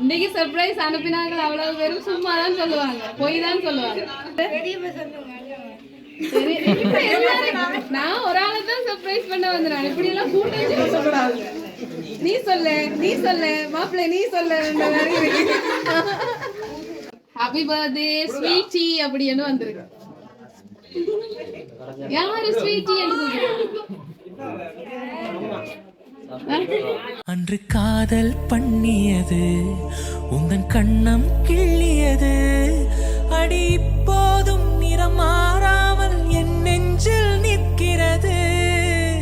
இன்னைக்கு சர்ப்ரைஸ் அனுப்பினாங்க அவ்வளவு பேரும் சும்மா தான் சொல்லுவாங்க. பொய் தான் சொல்லுவாங்க நான் ஒரு ஆளை தான் சர்ப்ரைஸ் பண்ண வந்துடுறேன் இப்படி எல்லாம் கூட்டம் சொல்லக்கூடாது. நீ சொல்லு நீ சொல்லு மாப்பிள்ளை நீ சொல்லு ஹாப்பி பர்த்டே ஸ்வீட்டி அப்படின்னு வந்திருக்கு. யாரு ஸ்வீட்டி என்று சொல்றீங்க அன்று காதல் பண்ணியது உங்கள் கண்ணம் கிள்ளியது. அடி இப்போதும் நிறம் மாறாமல் என் நெஞ்சில் நிற்கிறது.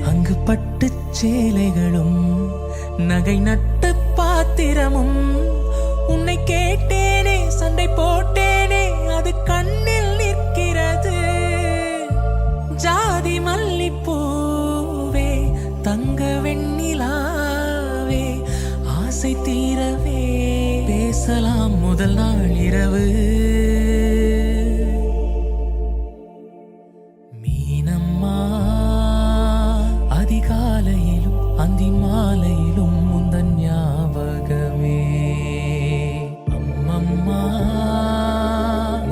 அங்கு பட்டு சேலைகளும் நகை நட்டு பாத்திரமும் உன்னை கேட்டேனே சண்டை போட்டேன் இரவு மீனம்மா அதிகாலையிலும் அந்தி மாலையிலும் முந்தன் ஞாபகமே. அம்மம்மா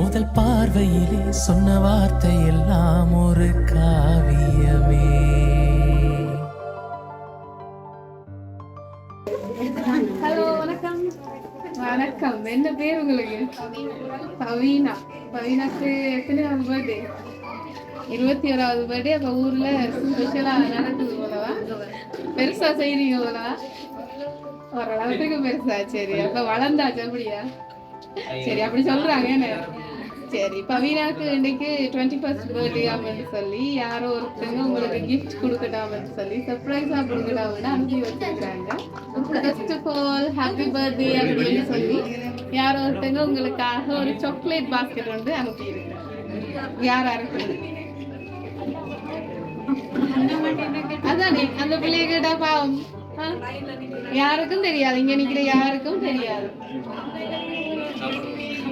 முதல் பார்வையிலே சொன்ன வார்த்தை எல்லாம் ஒரு காவியமே. என்ன பேர் உங்களுக்கு பவீனா. பவீனாக்கு எத்தனையாவது பர்த்டே இருபத்தி ஓராவது பர்த்டே அப்போ ஊர்ல ஸ்பெஷலாக நடக்குது போலவா? பெருசா செய்கிறீங்க போலவா? ஓரளவுக்கு பெருசா. சரி அப்போ வளர்ந்தாச்சு அப்படியா? சரி அப்படி சொல்றாங்க என்ன? சரி பவீனாக்கு இன்னைக்கு டுவெண்ட்டி ஃபர்ஸ்ட் பர்த்டே அப்படின்னு சொல்லி யாரோ ஒருத்தங்க உங்களுக்கு கிஃப்ட் கொடுக்கட்டாமன்னு சொல்லி சர்ப்ரைஸா கொடுக்கட்டாமன்னு அனுப்பி வச்சிருக்காங்க. First of all happy birthday அப்படின்னு சொல்லி யாரோ ஒருத்தங்க உங்களுக்காக ஒரு சாக்லேட் பாஸ்கெட் வந்து அனுப்பி யார் யாரா அதானே அந்த பிள்ளைய கேட்டா பாவம். யாருக்கும் தெரியாது இங்க நிக்கிற யாருக்கும் தெரியாது.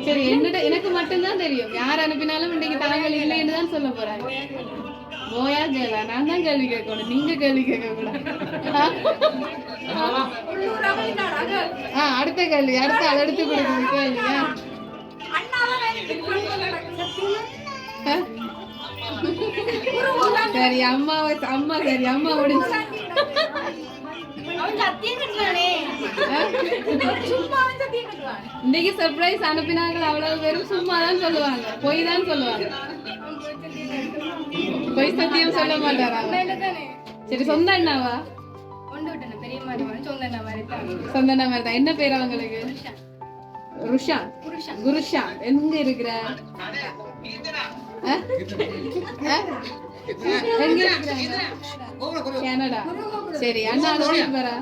சரி என்னோட எனக்கு மட்டும்தான் தெரியும். யார் அனுப்பினாலும் இன்னைக்கு தலைவலி இல்லைன்னு தான் சொல்ல போறாங்க. போயா கேளா. நான் தான் கேள்வி கேட்கணும். நீங்க கேள்வி கேட்க கூடாது ஆ அடுத்த கேள்வி. அடுத்த அதை எடுத்து கொடுக்குது. கேள்வியா ஆ? சரி அம்மா அம்மா சரி அம்மா முடிஞ்சு இன்னைக்கு சர்ப்ரைஸ் அனுப்பினாங்க. அவ்வளவு பேரும் சும்மா தான் சொல்லுவாங்க. பொய் தான் சொல்லுவாங்க. பொய் சத்தியம் சொல்ல மாட்டாரா? சரி சொந்த அண்ணாவா? சொந்த அண்ணா மாதிரி தான் என்ன பேர் அவங்களுக்கு? ருஷா. குருஷா. எங்க இருக்கிற? எங்க இருக்கிற? கனடா. சரி அண்ணா அனுப்பியிருப்பாரா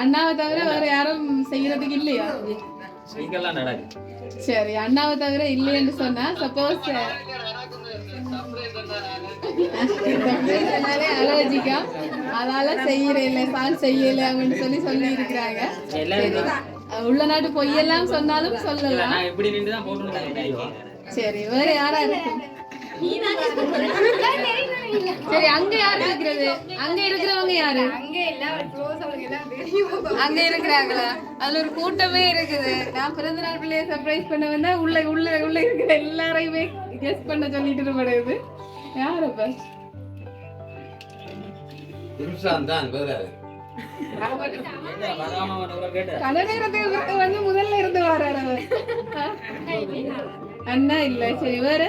அண்ணாவை தவிர வேற யாரும் செய்யறதுக்கு இல்லையா? சரி அண்ணாவை தவிர இல்லைன்னு சொன்னா சப்போஸ் அலர்ஜிக்கா? அதால செய்யற இல்ல சால் செய்யல அப்படின்னு சொல்லி சொல்லி இருக்கிறாங்க உள்ள நாட்டு பொய்யெல்லாம் சொன்னாலும் சொல்லலாம். எப்படி நின்று தான் போட்டு சரி வேற யாரா இருக்கு? சரி அங்க யாரு இருக்கிறது? அங்க இருக்கிறவங்க யாரு? அங்க இருக்கிறாங்களா? அதுல ஒரு கூட்டமே இருக்குது. நான் பிறந்த நாள் பிள்ளைய சர்ப்ரைஸ் பண்ண வந்தா உள்ள உள்ள உள்ள இருக்கிற எல்லாரையுமே கெஸ் பண்ண சொல்லிட்டு இருப்படுது யாரு அப்ப? நேரத்துக்கு வந்து முதல்ல இருந்து அவர். அண்ணா இல்ல சரி வேற?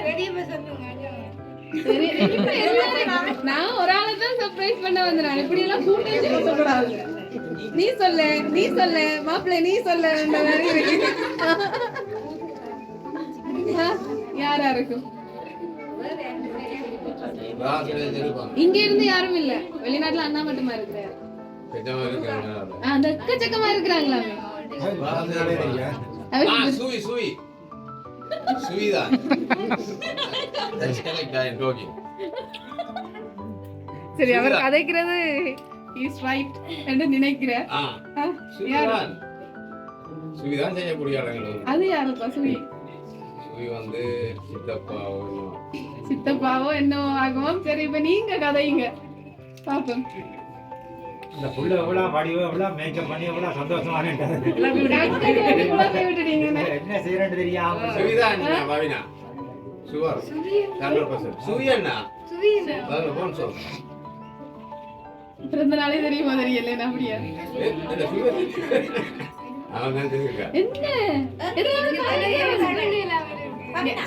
நான் ஒரு ஆளை தான் சர்ப்ரைஸ் பண்ண இப்படி எல்லாம் கூட்டம் சொல்லக்கூடாது நீ சொல்லு நீ சொல்லு மாப்பிள்ளை நீ சொல்லு யாரா இருக்கும் இங்க இருந்து யாரும் இல்ல. வெளிநாட்டுல அண்ணா மட்டுமா இருக்கிறாரு. அந்த எக்கச்சக்கமா இருக்கிறாங்களாமே. சூவி சூவி. சுவிதான். சரி அவர் கதைக்கிறது இஸ் ரைட் என்று நினைக்கிறேன். சுவிதான் செய்யக்கூடிய இடங்கள். அது யாரு பசுவி சுவி வந்து சித்தப்பா ஒண்ணு. சித்த சித்தப்பாவோ என்னவோ ஆகுமோ சரி இப்ப நீங்க கதைங்க. பாப்போம். இந்த புள்ள எவ்வளவு வடிவம் எவ்வளவு மேக்கப் பண்ணி எவ்வளவு சந்தோஷமா என்ன செய்யறேன்னு தெரியாம. சுவர் ஹண்ட்ரட் பர்சன்ட் சுவியண்ணா அதாவது போன் சொல் பிறந்த நாளே தெரியுமா தெரியல என்ன அப்படியா? அவன் என்ன?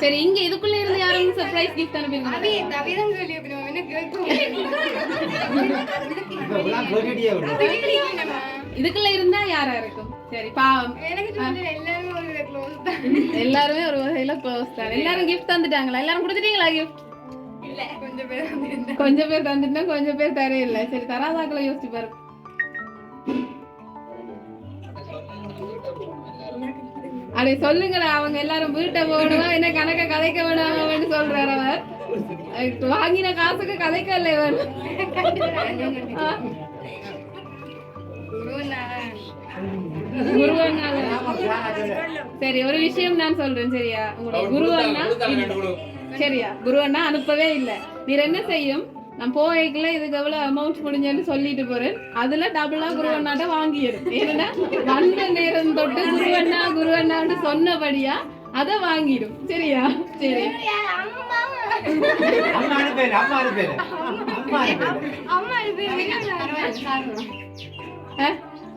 சரி இங்க இதுக்குள்ள இருந்து யாரும் சர்ப்ரைஸ் கிஃப்ட் கேட்டுட்டே விடும். இதுக்குள்ள இருந்தா யாரா இருக்கும்? சரி பாவம். எல்லாருமே ஒரு வகையில க்ளோஸ் தான். எல்லாரும் கிஃப்ட் தந்துட்டாங்களா? எல்லாரும் கொடுத்துட்டீங்களா கிஃப்ட் கொஞ்சம் பேர் தந்துட்டா கொஞ்சம் பேர் தர இல்ல சரி தராதாக்களை யோசிச்சு பாரு. அப்படி சொல்லுங்களா அவங்க எல்லாரும் வீட்டை போகணும்? என்ன கணக்க கதைக்க வேணாம்னு சொல்றாரு அவர். வாங்கின காசுக்கு கதைக்க இல்லை இவர் ஆ. சரி ஒரு விஷயம் நான் சொல்றேன் சரியா? உங்களோட குருவண்ணா? சரியா குருவண்ணா அனுப்பவே இல்ல. நீர் என்ன செய்யும்? நான் போய்க்குள்ள இதுக்கு எவ்வளவு அமௌண்ட் முடிஞ்சேன்னு சொல்லிட்டு போறேன். அதுல டபுளா குருவண்ணாட்ட வாங்கிடும் ஏன்னா வந்த நேரம் தொட்டு குருவண்ணா குருவண்ணான்னு சொன்னபடியா அதை வாங்கிடும் சரியா? சரி?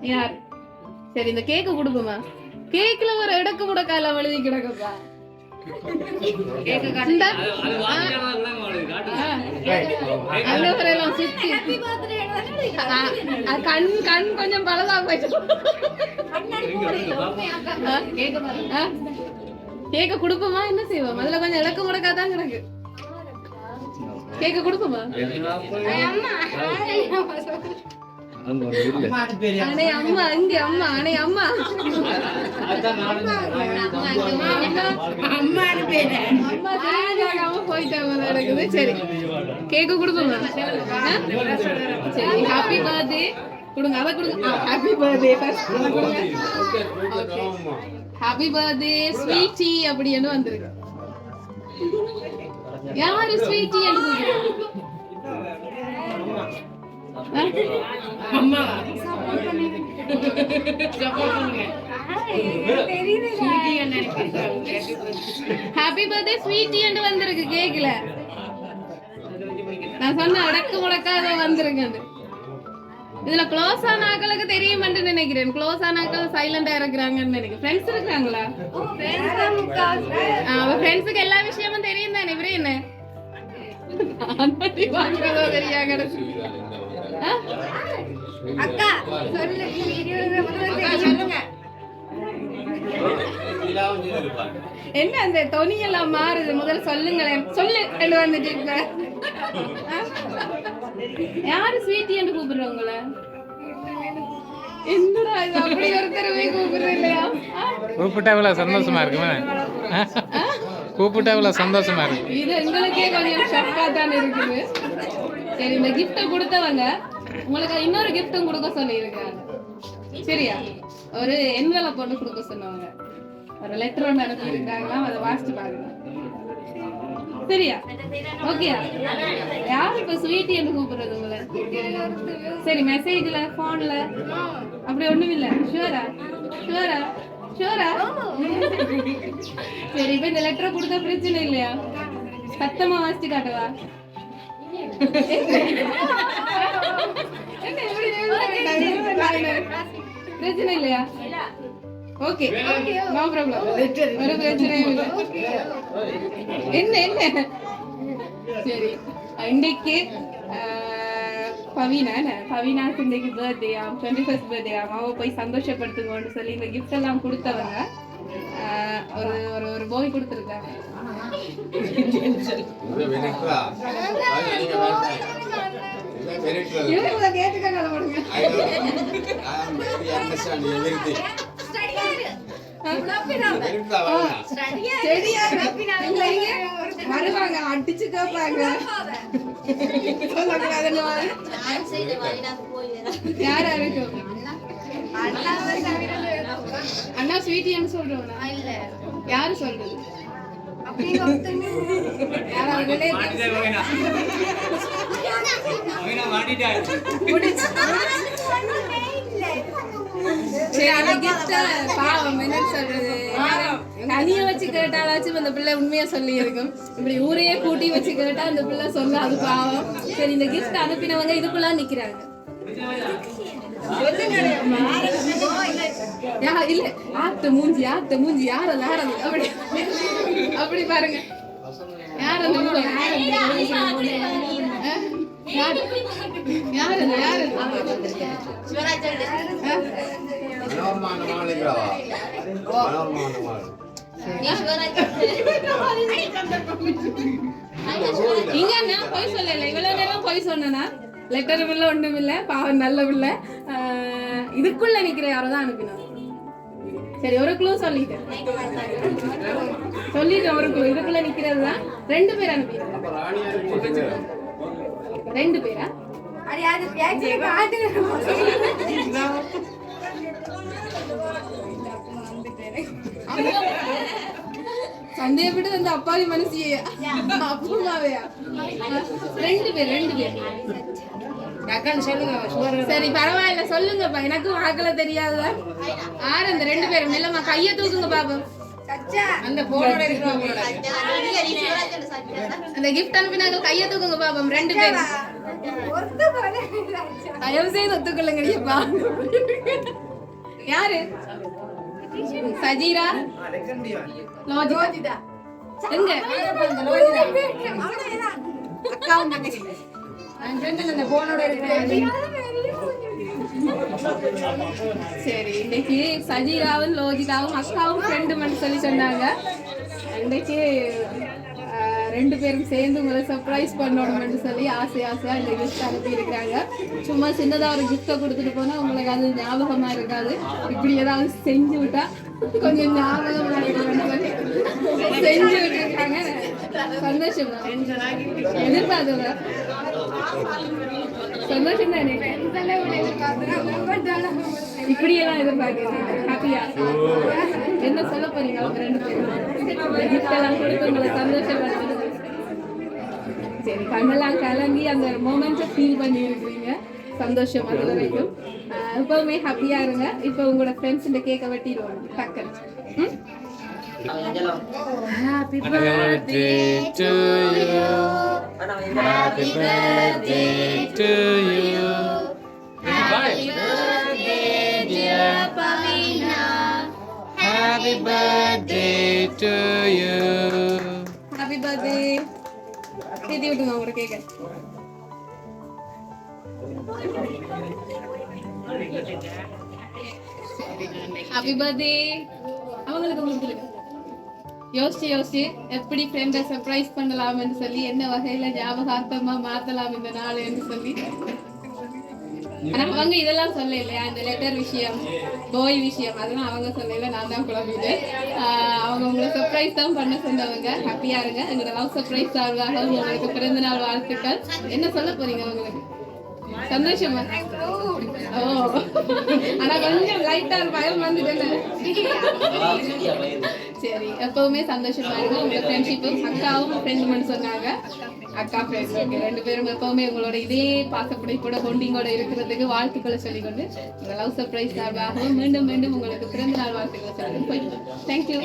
யார்? சரி இந்த கேக்கு கொடுக்குமா கேக்ல ஒரு இடக்கு எழுதி கிடக்குப்பா கூட ஆ, கண் கண் கொஞ்சம் பலதா போயிட்டு? கேக்க கொடுப்போமா என்ன செய்வோம் அதுல கொஞ்சம் இலக்கு முடக்கா தான் கிடக்கு கேக்க கொடுப்போமா அம்மா அம்மா இங்க அம்மா அடே அம்மா. அம்மா போயிட்டாங்க போல இருக்குது சரி. கொடுப்போமா? சரி ஹாப்பி பர்த்டே கொடுங்க அதை கொடுங்க. Happy birthday happy birthday sweetie அப்படின்னு வந்திருக்கு. யாரு ஸ்வீட்டி அம்மா ஹாப்பி பர்த்டே ஸ்வீட்டி என்று வந்திருக்கு கேக்கல. நான் சொன்ன அடக்கு முடக்காத வந்திருக்கு இதுல க்ளோஸ் ஆன ஆக்களுக்கு தெரியுமென்று நினைக்கிறேன். க்ளோஸ் ஆன ஆக்கள் சைலண்டா இருக்கிறாங்கன்னு நினைக்கிறேன். ஃப்ரெண்ட்ஸ் இருக்காங்களா? அவ ஃப்ரெண்ட்ஸுக்கு எல்லா விஷயமும் தெரியும் தானே இவரே என்ன? நான் மட்டும் வாங்குறதோ தெரியா கிடக்கு ஆ? அக்கா என்ன அந்த தொனியெல்லாம் மாறுது? முதல்ல சொல்லுங்களேன். சொல்லு என்று வந்துட்டு இருக்க? யாரு ஸ்வீட்டி என்று கூப்பிடுறவங்கள? என்னடா இது? அப்படி ஒருத்தரவே கூப்பிடுறது இல்லையா? கூப்பிட்டா இவ்வளோ சந்தோஷமா இருக்குமே? கூப்பிட்டா இவ்வளோ சந்தோஷமா இருக்கு. இது எங்களுக்கே கொஞ்சம் ஷாக்கா தான் இருக்குது. சரி இந்த கிஃப்ட்டை கொடுத்தவங்க உங்களுக்கு இன்னொரு கிஃப்ட்டும் கொடுக்க சொல்லியிருக்காங்க. சரியா? ஒரு என்வெலப் பொண்ணு கொடுக்க சொன்னவங்க ஒரு லெட்டர் ஒன்று அனுப்பியிருக்காங்களாம். அதை வாசிச்சு பாருங்க. சரியா? ஓகேயா யார் இப்ப ஸ்வீட்டி என்று கூப்பிடுறது உங்களை? சரி மெசேஜ்ல போன்ல அப்படி ஒண்ணும் இல்ல. ஷுவரா ஷுவரா ஷுவரா சரி இப்ப இந்த லெட்டரை கொடுத்த பிரச்சனை இல்லையா? சத்தமா வாசிச்சு காட்டவா? பிரச்சனை இல்லையா ஓகே நோ ப்ராப்ளம் ஒரு பிரச்சனையும் இல்லை. என்ன என்ன? சரி. இன்னைக்கு ஆஹ், பவீனா பவீனாக்கு இன்னைக்கு பர்த்டே ஆம். டுவெண்ட்டி ஃபர்ஸ்ட் பர்த்டே ஆம் போய் சந்தோஷப்படுத்துங்கன்னு சொல்லி இந்த கிஃப்ட் எல்லாம் கொடுத்தவங்க. ஒரு ஒரு ஒரு போய் கொடுத்துருக்காங்க. வருவாங்க அடிச்சு கேட்பாங்க யாரா இருக்கும் அண்ணா ஸ்வீட்டின்னு சொல்றோம் யாரு சொல்றது? பாவம் என்ன சொல்றது? தனிய வச்சு கேட்டாலாச்சும் அந்த பிள்ளை உண்மையா சொல்லி இருக்கும் இப்படி ஊரையே கூட்டி வச்சு கேட்டா அந்த பிள்ளை சொல்ல அது பாவம். சரி இந்த gift அனுப்பினவங்க இதுக்குள்ள நிக்கிறாங்க. இல்ல ஆத்த மூஞ்சி ஆத்த மூஞ்சி யார யாரது அப்படி அப்படி பாருங்க யார் அந்த மூஞ்சி? இங்க நான் பொய் சொல்லல இவ்வளவு நேரம் பொய் சொன்னா லெட்டர் பிள்ளை ஒண்ணும் இல்ல பாவம் நல்ல பிள்ளை இதுக்குள்ள நிக்கிற யாரோ தான் அனுப்பினாங்க சரி ஒரு க்ளூ சொல்லிட்டேன். சொல்லிட்டேன் ஒரு க்ளூ இதுக்குள்ள நிக்கிறது தான் ரெண்டு பேர் ராணியாருக்கு ரெண்டு பேரா? சந்தேகப்பட்டு அந்த அப்பாவி மனசியே அப்புறமாவையா? ரெண்டு பேர் ரெண்டு பேர். சரி பரவாயில்ல சொல்லுங்கப்பா. எனக்கு வாக்கல தெரியாத. ஆறு அந்த ரெண்டு பேரும். மெல்லமா கைய தூக்குங்க பாப்போம் அந்த போனோட அந்த கிஃப்ட் அனுப்பினாங்க கைய தூக்குங்க பாப்போம் ரெண்டு பேரும். தயவு செய்து ஒத்துக்கொள்ளுங்கடியப்பா யாரு? சஜீரா? லோஜிதா. எங்க? அக்காவும் தங்கச்சி சரி. இன்னைக்கு சஜீராவும் லோஜிதாவும் அக்காவும் ஃப்ரெண்டு சொல்லி சொன்னாங்க. இன்னைக்கு ரெண்டு பேரும் சேர்ந்து உங்களை சர்ப்ரைஸ் பண்ணணும்னு சொல்லி ஆசை ஆசையா இந்த கிஃப்ட் அனுப்பி இருக்காங்க சும்மா சின்னதா ஒரு கிஃப்ட்டை கொடுத்துட்டு போனா உங்களுக்கு அது ஞாபகமா இருக்காது. இப்படி ஏதாவது செஞ்சு விட்டா கொஞ்சம் ஞாபகமா இருக்கும்னு சொல்லி. செஞ்சு விட்டுருக்காங்க சந்தோஷம்? எதிர்பார்த்து சந்தோஷம் தானே இப்படியெல்லாம் எதிர்பார்க்கிறேன் ஹாப்பியா என்ன சொல்ல போறீங்க அவங்க ரெண்டு பேரும்? gift எல்லாம் கொடுத்து உங்களை சந்தோஷப்படுத்துறது சரி கண்ணெல்லாம் கலங்கி அந்த மொமெண்ட்டை ஃபீல் பண்ணி இருக்கிறீங்க சந்தோஷம் அது வரைக்கும். ஆஹ் எப்பவுமே ஹாப்பியா இருங்க. இப்போ உங்களோட ஃப்ரெண்ட்ஸ் இந்த கேக்கை வெட்டிடுவாங்க டக்குன்னு. Happy birthday to you. Happy birthday to you. Happy birthday dear Pavina Happy birthday to you. Happy birthday தேதி விட்டுங்க உங்களோட கேக்க ஹாப்பி பர்த்டே அவங்களுக்கு உங்களுக்கு யோசிச்சு யோசிச்சு எப்படி ஃப்ரெண்டை சர்ப்ரைஸ் பண்ணலாம்னு சொல்லி என்ன வகையில ஞாபகார்த்தமா மாத்தலாம் இந்த நாள்னு சொல்லி. ஆனா அவங்க இதெல்லாம் சொல்ல இல்லையா இந்த லெட்டர் விஷயம் போய் விஷயம் அதெல்லாம் அவங்க சொல்லல. நான் தான் குழம்பிட்டேன். அவங்க உங்களை சர்ப்ரைஸ் தான் பண்ண சொன்னவங்க. ஹாப்பியா இருங்க. எங்களோட லவ் சர்ப்ரைஸ் சார்பாக உங்களுக்கு பிறந்த நாள் வாழ்த்துக்கள். என்ன சொல்ல போறீங்க உங்களுக்கு? சந்தோஷமா? ஓ. ஆனா கொஞ்சம் லைட்டா பயம் வந்துட்டேன் சரி எப்பவுமே சந்தோஷமா இருங்க. உங்க ஃப்ரெண்ட்ஷிப்பும் அக்காவும் ஃப்ரெண்ட் மட்டும் சொன்னாங்க. அக்கா ஃப்ரெண்ட் ஓகே ரெண்டு பேரும் எப்பவுமே உங்களோட இதே பாசப்படை கூட பொண்டிங்கோட இருக்கிறதுக்கு வாழ்த்துக்களை சொல்லிக்கொண்டு உங்க லவ் சர்ப்ரைஸ் சார்பாகவும் மீண்டும் மீண்டும் உங்களுக்கு பிறந்த நாள் வாழ்த்துக்களை சொல்லிட்டு போயிட்டு தேங்க்யூ